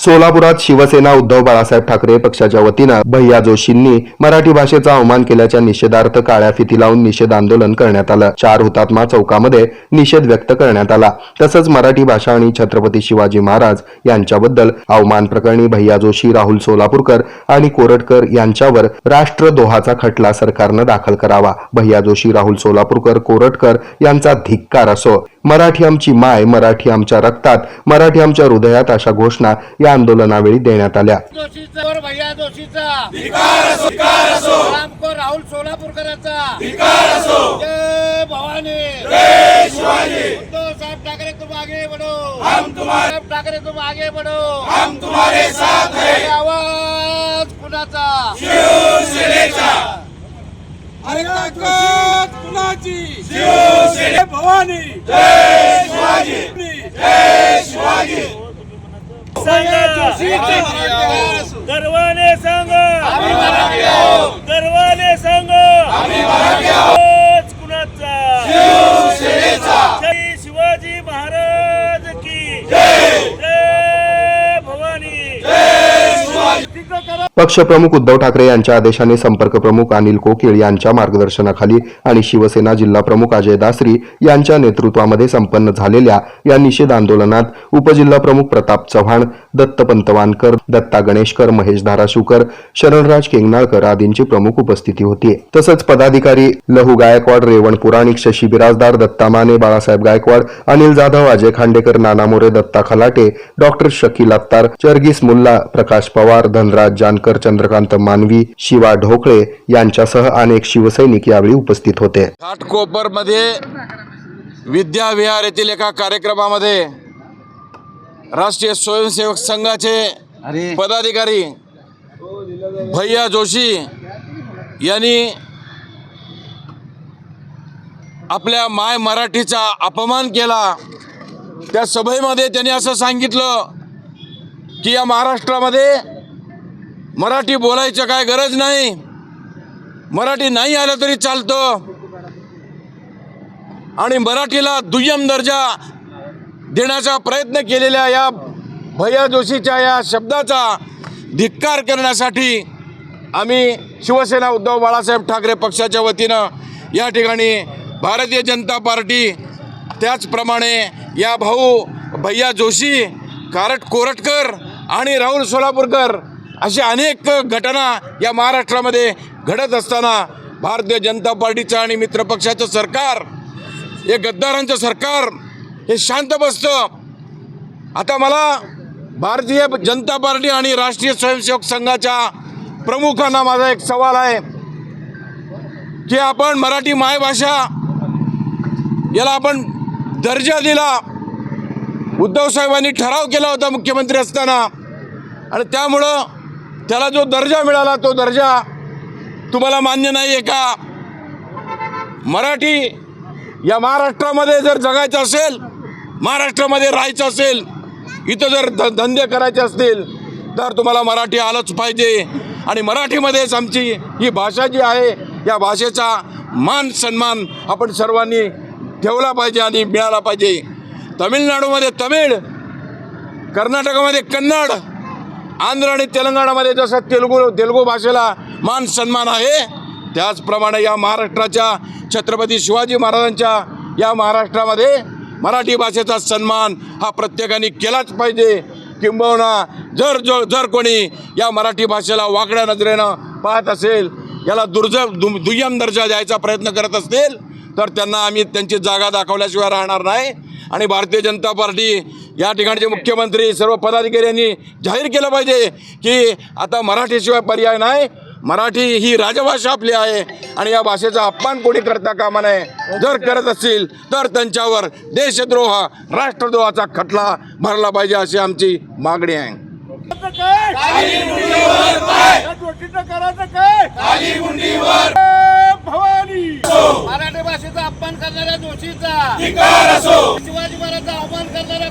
सोलापुरात शिवसेना उद्धव बाळासाहेब ठाकरे पक्षाच्या वतीनं भैया जोशींनी मराठी भाषेचा अवमान केल्याच्या निषेधार्थ काळ्या फिती लावून निषेध आंदोलन करण्यात आलं. चार हुतात्मा चौकामध्ये निषेध व्यक्त करण्यात आला. तसंच मराठी भाषा आणि छत्रपती शिवाजी महाराज यांच्याबद्दल अवमान प्रकरणी भैया जोशी राहुल सोलापूरकर आणि कोरटकर यांच्यावर राष्ट्रद्रोहाचा खटला सरकारनं दाखल करावा. भैया जोशी राहुल सोलापूरकर कोरटकर यांचा धिक्कार असो. मराठी आमची माय मराठी आमच्या रक्तात मराठी आमच्या हृदयात अशा घोषणा या आंदोलनावेळी देण्यात आल्या. जोशीचा वर भैया जोशीचा. रामको राहुल सोलापूरकरांचा. साहेब ठाकरे तुम आगे बढ़ो. हम तुम्हारे साहेब ठाकरे तुम आगे बढ़ो. हम तुम्हारे साथ है. आवाज कुणाचा? अरे ताकद कुणाची? शिवसेना भवानी. जय शिवाजी। जय शिवाजी। गर्वाने सांग. आम्ही मराठी आहोत. गर्वाने सांग आम्ही मराठी आहोत. तोच कुणाचा शिवसेनेचा जय शिवाजी महाराज की जय भवानी पक्षप्रमुख उद्धव ठाकरे यांच्या आदेशाने संपर्क प्रमुख अनिल कोकिळ यांच्या मार्गदर्शनाखाली आणि शिवसेना जिल्हा प्रमुख अजय दासरी यांच्या नेतृत्वामध्ये संपन्न झालेल्या या निषेध आंदोलनात उपजिल्हा प्रमुख प्रताप चव्हाण दत्त पंतवानकर दत्ता गणेशकर महेश धाराशिवकर शरणराज केंगनाळकर आदींची प्रमुख उपस्थिती होती. तसंच पदाधिकारी लहू गायकवाड रेवण पुराणिक शशी बिराजदार दत्ता माने बाळासाहेब गायकवाड अनिल जाधव अजय खांडेकर नाना मोरे दत्ता खलाटे डॉक्टर शकील अत्तार चर्गीस मुल्ला प्रकाश पवार धनराज जानकर चंद्रकांत मानवी शिवा ढोकळे यांच्यासह अनेक शिवसैनिक यावेळी उपस्थित होते. घाटकोपरमध्ये विद्याविहार येथील एका कार्यक्रमामध्ये राष्ट्रीय स्वयंसेवक संघाचे पदाधिकारी भैया जोशी यांनी आपल्या माय मराठीचा अपमान केला. त्या सभेमध्ये त्यांनी असं सांगितलं की या महाराष्ट्रामध्ये मराठी बोलायचं काय गरज नाही. मराठी नाही आलं तरी चालतं. आणि मराठीला दुय्यम दर्जा देण्याचा प्रयत्न केलेल्या या भैया जोशीच्या या शब्दाचा धिक्कार करण्यासाठी आम्ही शिवसेना उद्धव बाळासाहेब ठाकरे पक्षाच्या वतीनं या ठिकाणी भारतीय जनता पार्टी त्याचप्रमाणे या भाऊ भैया जोशी कारट कोरटकर आणि राहुल सोलापूरकर अशा अनेक घटना या महाराष्ट्रामध्ये घडत असताना भारतीय जनता पार्टीचं आणि मित्रपक्षाचं सरकार हे गद्दारांचं सरकार हे शांत बसतं. आता मला भारतीय जनता पार्टी आणि राष्ट्रीय स्वयंसेवक संघाच्या प्रमुखांना माझा एक सवाल आहे की आपण मराठी मायभाषा याला आपण दर्जा दिला उद्धव साहेबांनी ठराव केला होता मुख्यमंत्री असताना आणि त्यामुळं त्याला जो दर्जा मिळाला तो दर्जा तुम्हाला मान्य नाही आहे का? मराठी या महाराष्ट्रामध्ये जर जगायचं असेल महाराष्ट्रामध्ये राहायचं असेल इथं जर ध धंदे करायचे असतील तर तुम्हाला मराठी आलंच पाहिजे. आणि मराठीमध्येच आमची ही भाषा जी आहे या भाषेचा मान सन्मान आपण सर्वांनी ठेवला पाहिजे आणि मिळाला पाहिजे. तमिळनाडूमध्ये तमिळ कर्नाटकामध्ये कन्नड आंध्र आणि तेलंगणामध्ये जसं तेलुगू तेलुगू भाषेला मान सन्मान आहे त्याचप्रमाणे या महाराष्ट्राच्या छत्रपती शिवाजी महाराजांच्या या महाराष्ट्रामध्ये मराठी भाषेचा सन्मान हा प्रत्येकाने केलाच पाहिजे. किंबहुना जर जो जर कोणी या मराठी भाषेला वाकड्या नजरेनं पाहत असेल याला दुर्ज दु दुय्यम दर्जा द्यायचा प्रयत्न करत असतील तर त्यांना आम्ही त्यांची जागा दाखवल्याशिवाय राहणार नाही. आणि भारतीय जनता पार्टी या ठिकाणचे मुख्यमंत्री सर्व पदाधिकारी यांनी जाहीर केलं पाहिजे की आता मराठीशिवाय पर्याय नाही. मराठी ही राजभाषा आपली आहे आणि या भाषेचा अपमान कोणी करता कामा नये. जर करत असतील तर त्यांच्यावर देशद्रोह राष्ट्रद्रोहाचा खटला भरला पाहिजे अशी आमची मागणी आहे जोशीचं करायचं काय भवानी मराठी भाषेचा अपमान करणाऱ्या जोशीचा शिवाजी महाराजचा अपमान करणाऱ्या